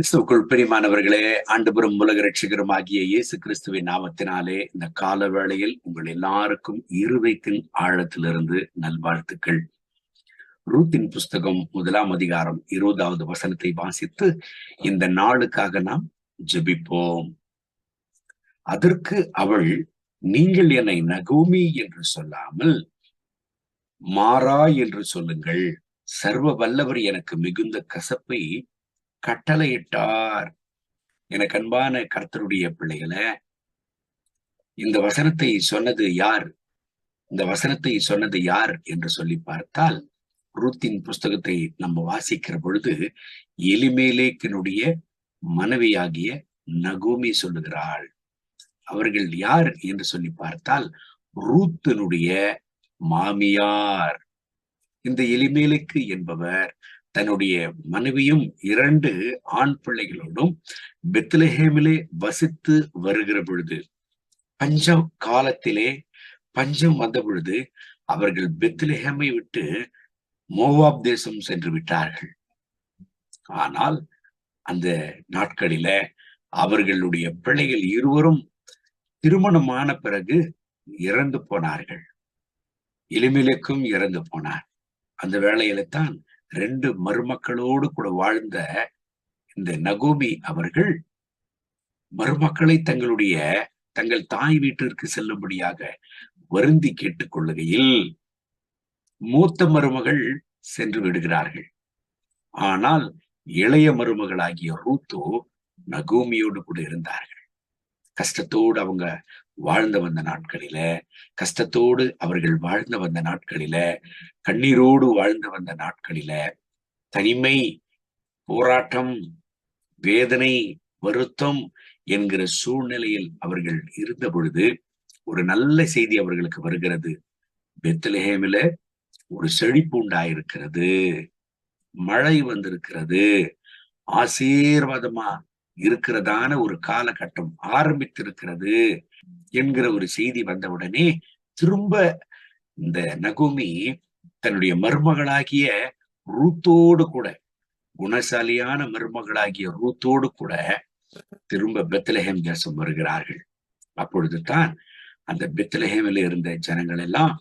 கிறிஸ்துவுக்குள் பிரிமானவர்களே ஆண்டுபுறம் உலக ரட்சிகரும் ஆகிய இயேசு கிறிஸ்துவின் நாமத்தினாலே இந்த கால வேளையில் உங்கள் எல்லாருக்கும் இருதயத்தின் ஆழத்திலிருந்து நல்வாழ்த்துக்கள். ரூத்தின் புஸ்தகம் முதலாம் அதிகாரம் இருபதாவது வசனத்தை வாசித்து இந்த நாளுக்காக நாம் ஜெபிப்போம். அதற்கு அவள் நீங்கள் என்னை நகோமி என்று சொல்லாமல் மாறா என்று சொல்லுங்கள். சர்வ வல்லவர் எனக்கு மிகுந்த கசப்பை கட்டளையிட்டார். எனக்கு அன்பான கர்த்தருடைய பிள்ளைகளை இந்த வசனத்தை சொன்னது யார்? இந்த வசனத்தை சொன்னது யார் என்று சொல்லி பார்த்தால் ரூத்தின் புஸ்தகத்தை நம்ம வாசிக்கிற பொழுது எலிமேலேக்கினுடைய மனைவியாகிய நகோமி சொல்லுகிறாள். அவர்கள் யார் என்று சொல்லி பார்த்தால் ரூத்தினுடைய மாமியார். இந்த எலிமேலுக்கு என்பவர் தன்னுடைய மனைவியும் இரண்டு ஆண் பிள்ளைகளோடும் பெத்லஹேமிலே வசித்து வருகிற பொழுது பஞ்சம் காலத்திலே பஞ்சம் வந்த பொழுது அவர்கள் பெத்லஹேமை விட்டு மோவாப் தேசம் சென்று விட்டார்கள். ஆனால் அந்த நாட்களில அவர்களுடைய பிள்ளைகள் இருவரும் திருமணமான பிறகு இறந்து போனார்கள். எளிமிலுக்கும் இறந்து போனார். அந்த வேளையில தான் ரெண்டு மருமக்களோடு கூட வாழ்ந்த இந்த நகோமி அவர்கள் மருமக்களை தங்களுடைய தங்கள் தாய் வீட்டிற்கு செல்லும்படியாக வருந்தி கேட்டுக்கொள்ளுகையில் மூத்த மருமகள் சென்று விடுகிறார்கள். ஆனால் இளைய மருமகளாகிய ரூத்தோ நகோமியோடு கூட இருந்தார்கள். கஷ்டத்தோடு அவங்க வாழ்ந்து வந்த நாட்களில கஷ்டத்தோடு அவர்கள் வாழ்ந்து வந்த நாட்களில கண்ணீரோடு வாழ்ந்து வந்த நாட்களில தனிமை போராட்டம் வேதனை வருத்தம் என்கிற சூழ்நிலையில் அவர்கள் இருந்த பொழுது ஒரு நல்ல செய்தி அவர்களுக்கு வருகிறது. பெத்லஹேமில ஒரு செழிப்பு உண்டாயிருக்கிறது. மழை வந்திருக்கிறது. ஆசீர்வாதமா இருக்கிறதான ஒரு காலகட்டம் ஆரம்பித்திருக்கிறது என்கிற ஒரு செய்தி வந்தவுடனே திரும்ப இந்த நகுமி தன்னுடைய மருமகளாகிய ரூத்தோடு கூட குணசாலியான மருமகளாகிய ரூத்தோடு கூட திரும்ப பெத்லஹேம் தேசம் வருகிறார்கள். அப்பொழுது தான் அந்த பெத்லஹேமில் இருந்த ஜனங்கள் எல்லாம்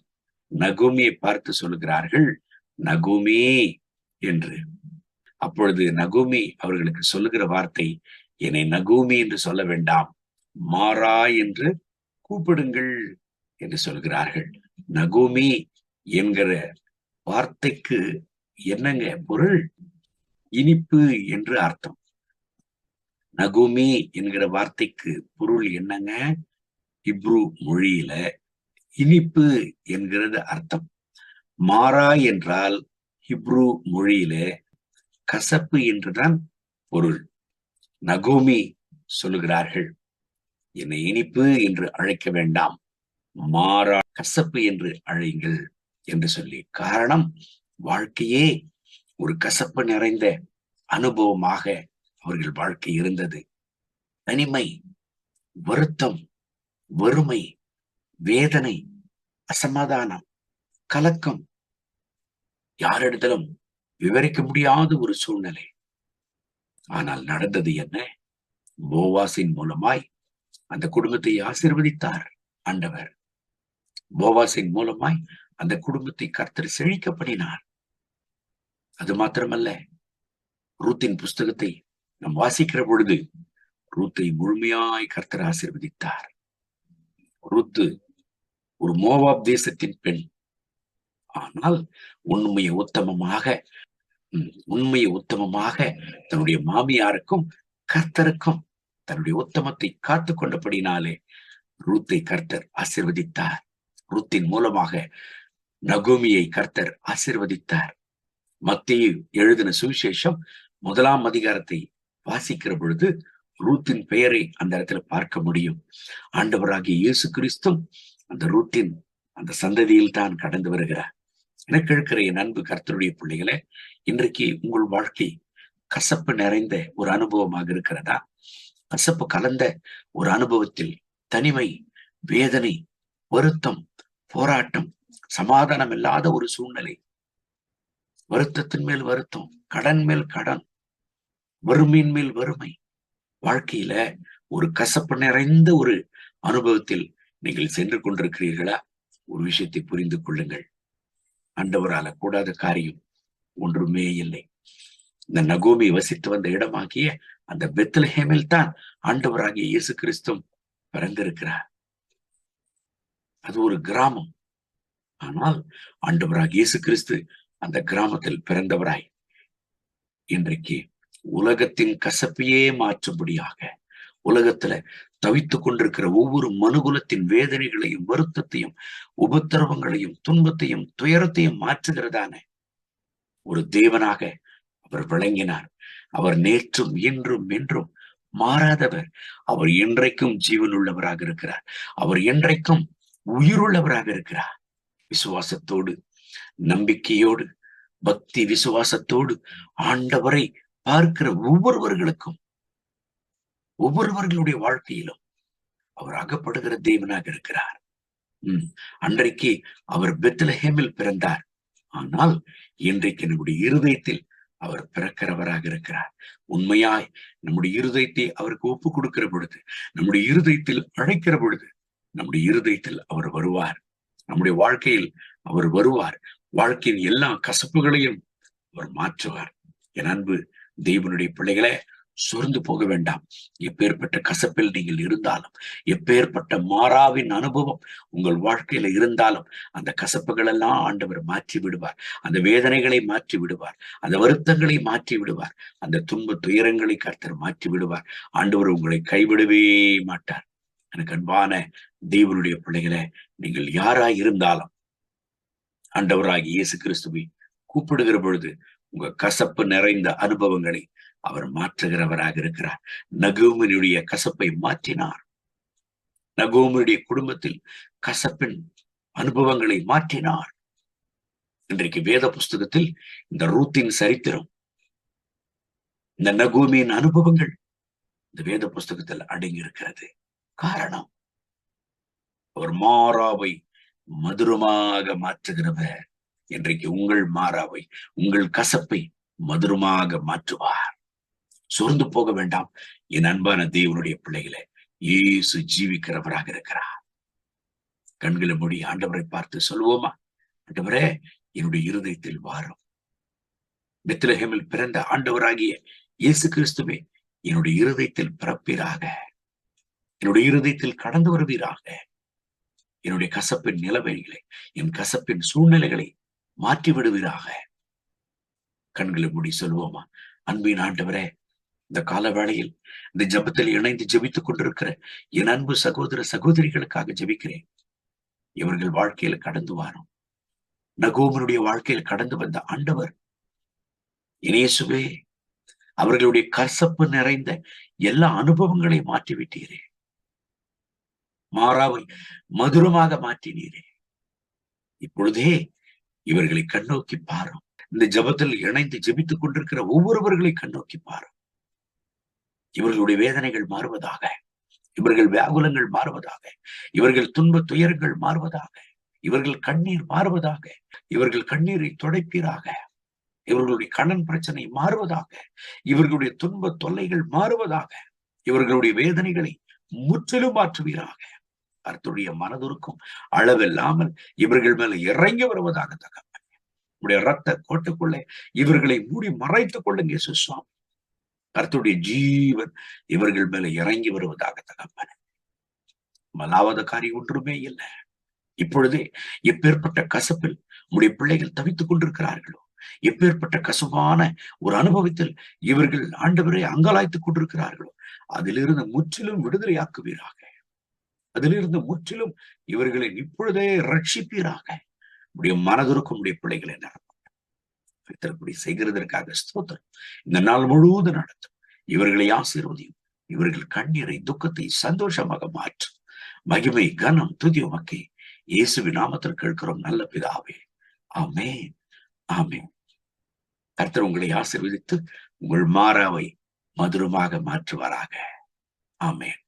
நகுமியை பார்த்து சொல்லுகிறார்கள் நகுமி என்று. அப்பொழுது நகுமி அவர்களுக்கு சொல்லுகிற வார்த்தை என்னை நகூமி என்று சொல்ல வேண்டாம். மாறா என்று கூப்பிடுங்கள் என்று சொல்கிறார்கள். நகூமி என்கிற வார்த்தைக்கு என்னங்க பொருள்? இனிப்பு என்று அர்த்தம். நகூமி என்கிற வார்த்தைக்கு பொருள் என்னங்க? இப்ரு மொழியில இனிப்பு என்கிறது அர்த்தம். மாறா என்றால் ஹிப்ரு மொழியில கசப்பு என்றுதான் பொருள். நகோமி சொல்லுகிறார்கள் என்னை இனிப்பு என்று அழைக்க வேண்டாம் மாறா கசப்பு என்று அழைங்கள் என்று சொல்லி. காரணம் வாழ்க்கையே ஒரு கசப்பு நிறைந்த அனுபவமாக அவர்கள் வாழ்க்கை இருந்தது. தனிமை வருத்தம் வறுமை வேதனை அசமாதானம் கலக்கம் யாரிடத்திலும் விவரிக்க முடியாத ஒரு சூழ்நிலை. ஆனால் நடந்தது என்ன? போவாசின் மூலமாய் அந்த குடும்பத்தை ஆசிர்வதித்தார் ஆண்டவர். போவாசின் மூலமாய் அந்த குடும்பத்தை கர்த்தர் செழிக்கப்படினார் அது மாத்திரமல்ல ரூத்தின் புஸ்தகத்தை நாம் வாசிக்கிற பொழுது ரூத்தை முழுமையாய் கர்த்தர் ஆசிர்வதித்தார். ருத்து ஒரு மோவாப் தேசத்தின் பெண். ஆனால் உண்மையை உத்தமமாக உண்மையை உத்தமமாக தன்னுடைய மாமியாருக்கும் கர்த்தருக்கும் தன்னுடைய உத்தமத்தை காத்து கொண்டபடினாலே ரூத்தை கர்த்தர் ஆசிர்வதித்தார். ரூத்தின் மூலமாக நகோமியை கர்த்தர் ஆசிர்வதித்தார். மத்திய எழுதின சுவிசேஷம் முதலாம் அதிகாரத்தை வாசிக்கிற பொழுது ரூத்தின் பெயரை அந்த இடத்துல பார்க்க முடியும். ஆண்டவராகிய இயேசு கிறிஸ்தும் அந்த ரூத்தின் அந்த சந்ததியில் தான் கடந்து வருகிறார். எனக்கு இருக்கிற என் அன்பு கர்த்தருடைய பிள்ளைகளே இன்றைக்கு உங்கள் வாழ்க்கை கசப்பு நிறைந்த ஒரு அனுபவமாக இருக்கிறதா? கசப்பு கலந்த ஒரு அனுபவத்தில் தனிமை வேதனை வருத்தம் போராட்டம் சமாதானம் இல்லாத ஒரு சூழ்நிலை. வருத்தத்தின் மேல் வருத்தம் கடன் மேல் கடன் வறுமையின் மேல் வறுமை. வாழ்க்கையில ஒரு கசப்பு நிறைந்த ஒரு அனுபவத்தில் நீங்கள் சென்று கொண்டிருக்கிறீர்களா? ஒரு விஷயத்தை புரிந்து கொள்ளுங்கள். ஆண்டவரால கூடாத காரியம் ஒன்றுமே இல்லை. இந்த நகோமி வசித்து வந்த இடமாகிய அந்த பெத்லஹேமில் தான் ஆண்டவராகிய இயேசு கிறிஸ்தும் பிறந்திருக்கிறார். அது ஒரு கிராமம். ஆனால் ஆண்டவராக இயேசு கிறிஸ்து அந்த கிராமத்தில் பிறந்தவராய். இன்றைக்கு உலகத்தின் கசப்பையே மாற்றும்படியாக உலகத்துல தவித்துக் கொண்டிருக்கிற ஒவ்வொரு மனுகுலத்தின் வேதனைகளையும் வருத்தத்தையும் உபத்திரவங்களையும் துன்பத்தையும் துயரத்தையும் மாற்றுகிறதான ஒரு தேவனாக அவர் விளங்கினார். அவர் நேற்றும் இன்றும் என்றும் மாறாதவர். அவர் என்றைக்கும் ஜீவனுள்ளவராக இருக்கிறார். அவர் என்றைக்கும் உயிருள்ளவராக இருக்கிறார். விசுவாசத்தோடு நம்பிக்கையோடு பக்தி விசுவாசத்தோடு ஆண்டவரை பார்க்கிற ஒவ்வொருவர்களுக்கும் ஒவ்வொருவர்களுடைய வாழ்க்கையிலும் அவர் அகப்படுகிற தேவனாக இருக்கிறார். உம் அன்றைக்கு அவர் பெத்லஹேமில் பிறந்தார். ஆனால் இன்றைக்கு நம்முடைய இருதயத்தில் அவர் பிறக்கிறவராக இருக்கிறார். உண்மையாய் நம்முடைய இருதயத்தை அவருக்கு ஒப்பு கொடுக்கிற பொழுது நம்முடைய இருதயத்தில் அழைக்கிற பொழுது நம்முடைய இருதயத்தில் அவர் வருவார். நம்முடைய வாழ்க்கையில் அவர் வருவார். வாழ்க்கையின் எல்லா கசப்புகளையும் அவர் மாற்றுவார். என் அன்பு தெய்வனுடைய பிள்ளைகளே சொர்ந்து போக வேண்டாம். எப்பேற்பட்ட கசப்பில் நீங்கள் இருந்தாலும் எப்பேற்பட்ட மாறாவின் அனுபவம் உங்கள் வாழ்க்கையில இருந்தாலும் அந்த கசப்புகள் எல்லாம் ஆண்டவர் மாற்றி விடுவார் அந்த வேதனைகளை மாற்றி விடுவார் அந்த வருத்தங்களை மாற்றி விடுவார் அந்த துன்ப துயரங்களை கர்த்தர் மாற்றி விடுவார் ஆண்டவர் உங்களை கைவிடவே மாட்டார். எனக்கு அன்பான தேவனுடைய பிள்ளைகளை நீங்கள் யாராய் இருந்தாலும் ஆண்டவராகி இயேசு கிறிஸ்துவை கூப்பிடுகிற பொழுது உங்க கசப்பு நிறைந்த அனுபவங்களை அவர் மாற்றுகிறவராக இருக்கிறார். நகோமனுடைய கசப்பை மாற்றினார். நகோமனுடைய குடும்பத்தில் கசப்பின் அனுபவங்களை மாற்றினார். இன்றைக்கு வேத புஸ்தகத்தில் இந்த ரூத்தின் சரித்திரம் இந்த நகோமியின் அனுபவங்கள் இந்த வேத புஸ்தகத்தில் அடங்கி இருக்கிறது காரணம் அவர் மாறாவை மதுரமாக மாற்றுகிறவர். இன்றைக்கு உங்கள் மாறாவை உங்கள் கசப்பை மதுரமாக மாற்றுவார். சோர்ந்து போக வேண்டாம். என் அன்பான தேவனுடைய பிள்ளைகளை இயேசு ஜீவிக்கிறவராக இருக்கிறார். கண்களை மூடி ஆண்டவரை பார்த்து சொல்லுவோமா? ஆண்டவரே என்னுடைய இருதயத்தில் வாரும். பெத்லஹேமில் பிறந்த ஆண்டவராகிய இயேசு கிறிஸ்துவே என்னுடைய இருதயத்தில் பிறப்பீராக. என்னுடைய இருதயத்தில் கடந்து வருவீராக. என்னுடைய கசப்பின் நிலவரிகளை என் கசப்பின் சூழ்நிலைகளை மாற்றி விடுவீராக கண்களை மூடி சொல்லுவோமா? அன்பின் ஆண்டவரே இந்த கால வேளையில் இந்த ஜபத்தில் இணைந்து ஜெபித்துக் கொண்டிருக்கிற என் அன்பு சகோதர சகோதரிகளுக்காக ஜெபிக்கிறேன். இவர்கள் வாழ்க்கையில கடந்து வாரும். நகோமனுடைய வாழ்க்கையில் கடந்து வந்த ஆண்டவர் இனேசுவே அவர்களுடைய கசப்பு நிறைந்த எல்லா அனுபவங்களையும் மாற்றி விட்டீரே மாறாவை மதுரமாக மாற்றினீரே. இப்பொழுதே இவர்களை கண்ணோக்கி பாரும். இந்த ஜபத்தில் இணைந்து ஜெபித்துக் கொண்டிருக்கிற ஒவ்வொருவர்களை கண்ணோக்கி பாரும். இவர்களுடைய வேதனைகள் மாறுவதாக இவர்கள் வியாகுலங்கள் மாறுவதாக இவர்கள் துன்ப துயரங்கள் மாறுவதாக இவர்கள் கண்ணீர் மாறுவதாக இவர்கள் கண்ணீரை துடைப்பீராக இவர்களுடைய கணன் பிரச்சனை மாறுவதாக இவர்களுடைய துன்ப தொல்லைகள் மாறுவதாக இவர்களுடைய வேதனைகளை முற்றிலும் மாற்றுவீராக. கர்த்தருடைய மனதுருக்கும் அளவில்லாமல் இவர்கள் மேல இறங்கி வருவதாக தகவல் உடைய ரத்த கோட்டுக்குள்ளே இவர்களை மூடி மறைத்துக் கொள்ளுங்க சுவாமி. கர்த்துடைய ஜீவன் இவர்கள் மேல இறங்கி வருவதாக தகப்பன. மலாவத காரியம் ஒன்றுமே இல்லை. இப்பொழுதே எப்பேற்பட்ட கசப்பில் உடைய பிள்ளைகள் தவித்துக் கொண்டிருக்கிறார்களோ எப்பேற்பட்ட கசப்பான ஒரு அனுபவத்தில் இவர்கள் ஆண்டவரை அங்கலாய்த்துக் கொண்டிருக்கிறார்களோ அதிலிருந்து முற்றிலும் விடுதலையாக்குவீராக. அதிலிருந்து முற்றிலும் இவர்களை இப்பொழுதே ரட்சிப்பீராக. உடைய மனதிற்கும் உடைய பிள்ளைகளை நடப்படி செய்கிறதற்காக ஸ்தோத்திரம். இந்த நாள் முழுவதும் நடத்தும். இவர்களை ஆசீர்வதியும். இவர்கள் கண்ணீரை துக்கத்தை சந்தோஷமாக மாற்றும். மகிமை கனம் துதி உமக்கே இயேசுவின் நாமத்தில் கேட்கிறோம் நல்ல பிதாவே. ஆமே ஆமே கர்த்தர் உங்களை ஆசீர்வதித்து உங்கள் மாறாவை மதுரமாக மாற்றுவாராக. ஆமேன்.